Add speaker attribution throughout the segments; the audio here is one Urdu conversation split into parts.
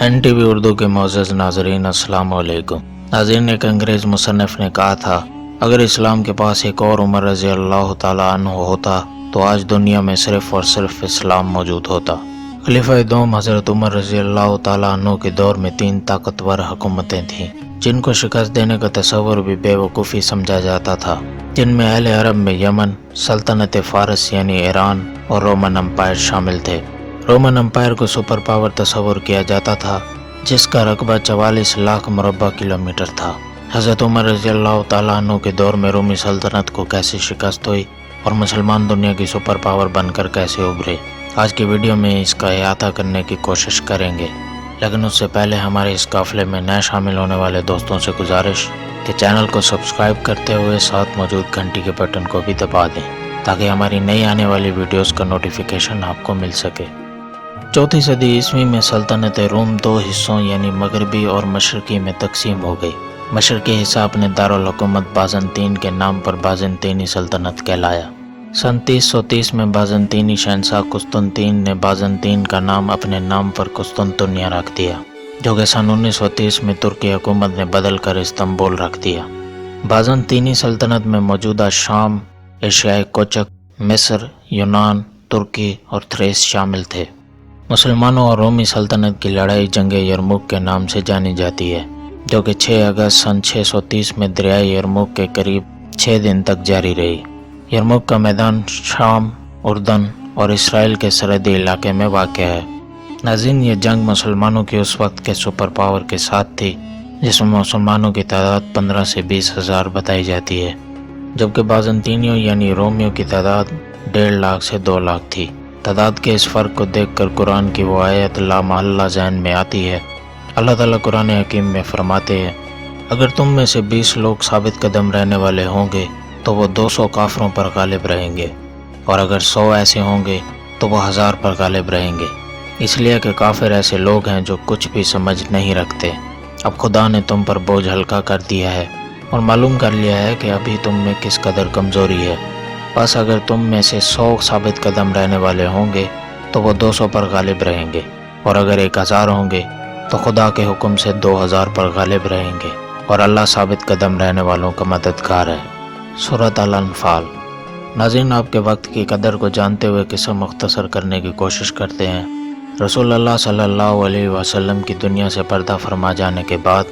Speaker 1: این ٹی وی اردو کے معزز ناظرین، السلام علیکم۔ ناظرین، ایک انگریز مصنف نے کہا تھا، اگر اسلام کے پاس ایک اور عمر رضی اللہ تعالیٰ عنہ ہوتا، تو آج دنیا میں صرف اور صرف اسلام موجود ہوتا۔ خلیفہ دوم حضرت عمر رضی اللہ تعالیٰ عنہ کے دور میں تین طاقتور حکومتیں تھیں، جن کو شکست دینے کا تصور بھی بے وقوفی سمجھا جاتا تھا، جن میں اہل عرب میں یمن، سلطنت فارس یعنی ایران اور رومن امپائر شامل تھے۔ رومن امپائر کو سپر پاور تصور کیا جاتا تھا، جس کا رقبہ چوالیس لاکھ مربع کلومیٹر تھا۔ حضرت عمر رضی اللہ تعالیٰ عنہ کے دور میں رومی سلطنت کو کیسے شکست ہوئی اور مسلمان دنیا کی سپر پاور بن کر کیسے ابھرے؟ آج کی ویڈیو میں اس کا احاطہ کرنے کی کوشش کریں گے۔ لیکن اس سے پہلے ہمارے اس قافلے میں نئے شامل ہونے والے دوستوں سے گزارش کہ چینل کو سبسکرائب کرتے ہوئے ساتھ موجود گھنٹی کے بٹن کو بھی دبا دیں تاکہ ہماری نئی آنے والی ویڈیوز کا نوٹیفیکیشن آپ کو مل سکے۔ چوتھی صدی عیسوی میں سلطنت روم دو حصوں یعنی مغربی اور مشرقی میں تقسیم ہو گئی۔ مشرقی حصہ اپنے دارالحکومت بازنطین کے نام پر بازنطینی سلطنت کہلایا۔ سن تیس سو تیس میں بازنطینی شہنشاہ قسطنطین نے بازنطین کا نام اپنے نام پر قسطنطنیہ رکھ دیا، جو کہ سن انیس سو تیس میں ترکی حکومت نے بدل کر استنبول رکھ دیا۔ بازنطینی سلطنت میں موجودہ شام، ایشیائی کوچک، مصر، یونان، ترکی اور تھریس شامل تھے۔ مسلمانوں اور رومی سلطنت کی لڑائی جنگ یرموک کے نام سے جانی جاتی ہے، جو کہ چھ اگست سن 630 میں دریائے یرموک کے قریب چھ دن تک جاری رہی۔ یرموک کا میدان شام، اردن اور اسرائیل کے سرحدی علاقے میں واقع ہے۔ ناظرین یہ جنگ مسلمانوں کی اس وقت کے سپر پاور کے ساتھ تھی، جس میں مسلمانوں کی تعداد پندرہ سے بیس ہزار بتائی جاتی ہے، جبکہ بازنطینیوں یعنی رومیوں کی تعداد ڈیڑھ لاکھ سے دو لاکھ تھی۔ تعداد کے اس فرق کو دیکھ کر قرآن کی وہ آیت لا محلہ ذہن میں آتی ہے۔ اللہ تعالیٰ قرآن حکیم میں فرماتے ہیں، اگر تم میں سے بیس لوگ ثابت قدم رہنے والے ہوں گے، تو وہ دو سو کافروں پر غالب رہیں گے۔ اور اگر سو ایسے ہوں گے، تو وہ ہزار پر غالب رہیں گے۔ اس لیے کہ کافر ایسے لوگ ہیں جو کچھ بھی سمجھ نہیں رکھتے۔ اب خدا نے تم پر بوجھ ہلکا کر دیا ہے۔ اور معلوم کر لیا ہے کہ ابھی تم میں کس قدر کمزوری ہے۔ بس اگر تم میں سے سو ثابت قدم رہنے والے ہوں گے، تو وہ دو سو پر غالب رہیں گے۔ اور اگر ایک ہزار ہوں گے، تو خدا کے حکم سے دو ہزار پر غالب رہیں گے۔ اور اللہ ثابت قدم رہنے والوں کا مددگار ہے۔ صورت الانفال۔ ناظرین، آپ کے وقت کی قدر کو جانتے ہوئے قصہ مختصر کرنے کی کوشش کرتے ہیں۔ رسول اللہ صلی اللہ علیہ وسلم کی دنیا سے پردہ فرما جانے کے بعد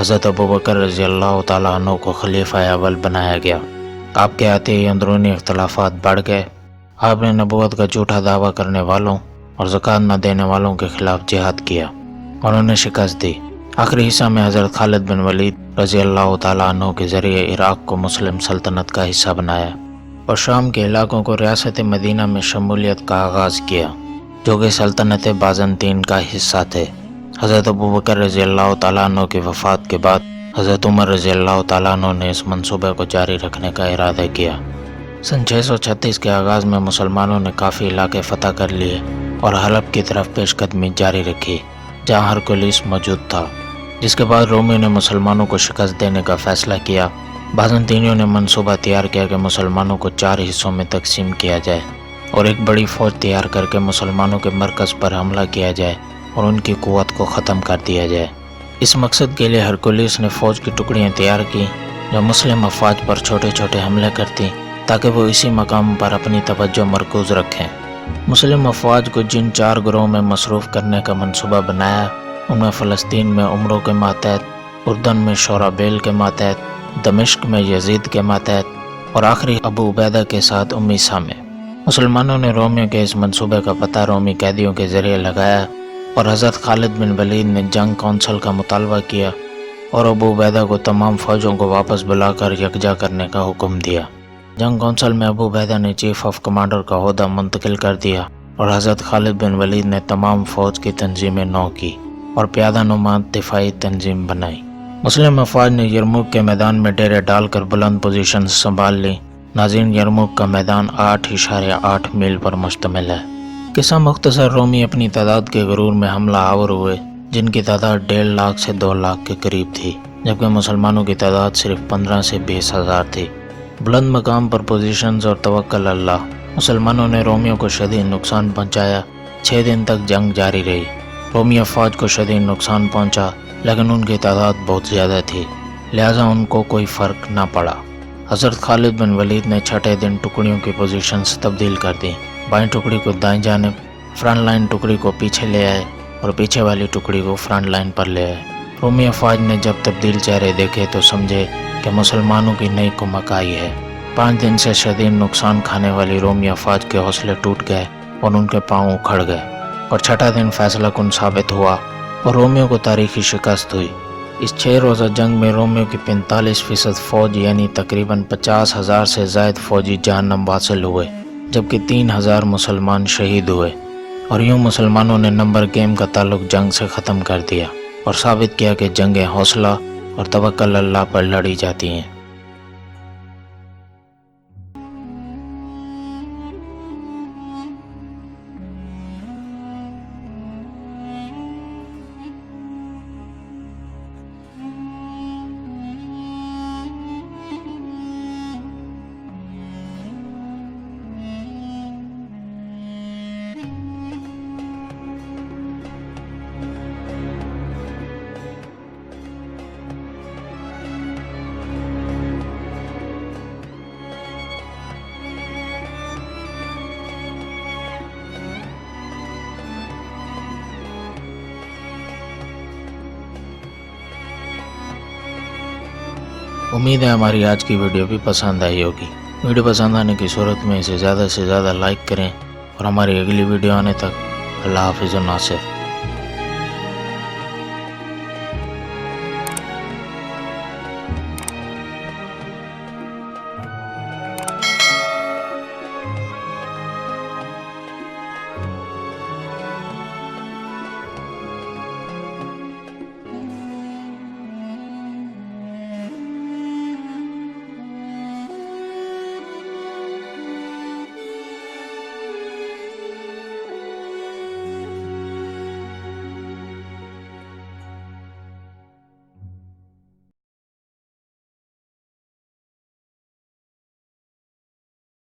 Speaker 1: حضرت ابوبکر رضی اللہ تعالیٰ عنہ کو خلیفہ اول بنایا گیا۔ آپ کے آتے ہی اندرونی اختلافات بڑھ گئے۔ آپ نے نبوت کا جھوٹا دعویٰ کرنے والوں اور زکوٰۃ نہ دینے والوں کے خلاف جہاد کیا اور انہیں شکست دی۔ آخری حصہ میں حضرت خالد بن ولید رضی اللہ تعالیٰ عنہ کے ذریعے عراق کو مسلم سلطنت کا حصہ بنایا اور شام کے علاقوں کو ریاست مدینہ میں شمولیت کا آغاز کیا، جو کہ سلطنت بازنطین کا حصہ تھے۔ حضرت ابو بکر رضی اللہ تعالیٰ عنہ کی وفات کے بعد حضرت عمر رضی اللہ تعالیٰ عنہ نے اس منصوبے کو جاری رکھنے کا ارادہ کیا۔ سن 636 کے آغاز میں مسلمانوں نے کافی علاقے فتح کر لیے اور حلب کی طرف پیش قدمی جاری رکھی، جہاں ہر ہرکولیس موجود تھا۔ جس کے بعد رومی نے مسلمانوں کو شکست دینے کا فیصلہ کیا۔ بازنطینیوں نے منصوبہ تیار کیا کہ مسلمانوں کو چار حصوں میں تقسیم کیا جائے اور ایک بڑی فوج تیار کر کے مسلمانوں کے مرکز پر حملہ کیا جائے اور ان کی قوت کو ختم کر دیا جائے۔ اس مقصد کے لیے ہرکولیس نے فوج کی ٹکڑیاں تیار کی جو مسلم افواج پر چھوٹے چھوٹے حملے کرتی تاکہ وہ اسی مقام پر اپنی توجہ مرکوز رکھیں۔ مسلم افواج کو جن چار گروہ میں مصروف کرنے کا منصوبہ بنایا ان میں فلسطین میں عمروں کے ماتحت، اردن میں شورا بیل کے ماتحت، دمشق میں یزید کے ماتحت اور آخری ابو عبیدہ کے ساتھ امیسا میں مسلمانوں نے رومیوں کے اس منصوبے کا پتہ رومی قیدیوں کے ذریعے لگایا اور حضرت خالد بن ولید نے جنگ کونسل کا مطالبہ کیا اور ابو عبیدہ کو تمام فوجوں کو واپس بلا کر یکجا کرنے کا حکم دیا۔ جنگ کونسل میں ابو عبیدہ نے چیف آف کمانڈر کا عہدہ منتقل کر دیا اور حضرت خالد بن ولید نے تمام فوج کی تنظیمیں نو کی اور پیادہ نما دفاعی تنظیم بنائی۔ مسلم افواج نے یرموک کے میدان میں ڈیرے ڈال کر بلند پوزیشن سنبھال لی۔ ناظرین، یرموک کا میدان آٹھ اشارے آٹھ میل پر مشتمل ہے۔ قصہ مختصر رومی اپنی تعداد کے غرور میں حملہ آور ہوئے، جن کی تعداد ڈیڑھ لاکھ سے دو لاکھ کے قریب تھی، جبکہ مسلمانوں کی تعداد صرف پندرہ سے بیس ہزار تھی۔ بلند مقام پر پوزیشنز اور توکل اللہ، مسلمانوں نے رومیوں کو شدید نقصان پہنچایا۔ چھ دن تک جنگ جاری رہی۔ رومی افواج کو شدید نقصان پہنچا، لیکن ان کی تعداد بہت زیادہ تھی، لہٰذا ان کو کوئی فرق نہ پڑا۔ حضرت خالد بن ولید نے چھٹے دن ٹکڑیوں کی پوزیشنز تبدیل کر دیں۔ بائیں ٹکڑی کو دائیں جانب فرنٹ لائن ٹکڑی کو پیچھے لے آئے اور پیچھے والی ٹکڑی کو فرنٹ لائن پر لے آئے رومی افواج نے جب تبدیل چہرے دیکھے تو سمجھے کہ مسلمانوں کی نئی کمک آئی ہے پانچ دن سے شدید نقصان کھانے والی رومی افواج کے حوصلے ٹوٹ گئے اور ان کے پاؤں اکھڑ گئے اور چھٹا دن فیصلہ کن ثابت ہوا اور رومیو کو تاریخی شکست ہوئی اس چھ روزہ جنگ میں رومیو کی پینتالیس فیصد فوج یعنی تقریباً پچاس ہزار سے زائد فوجی جہنم واصل ہوئے جبکہ تین ہزار مسلمان شہید ہوئے اور یوں مسلمانوں نے نمبر گیم کا تعلق جنگ سے ختم کر دیا اور ثابت کیا کہ جنگیں حوصلہ اور توکل اللہ پر لڑی جاتی ہیں۔ امید ہے ہماری آج کی ویڈیو بھی پسند آئی ہوگی۔ ویڈیو پسند آنے کی صورت میں اسے زیادہ سے زیادہ لائک کریں اور ہماری اگلی ویڈیو آنے تک اللہ حافظ و ناصر۔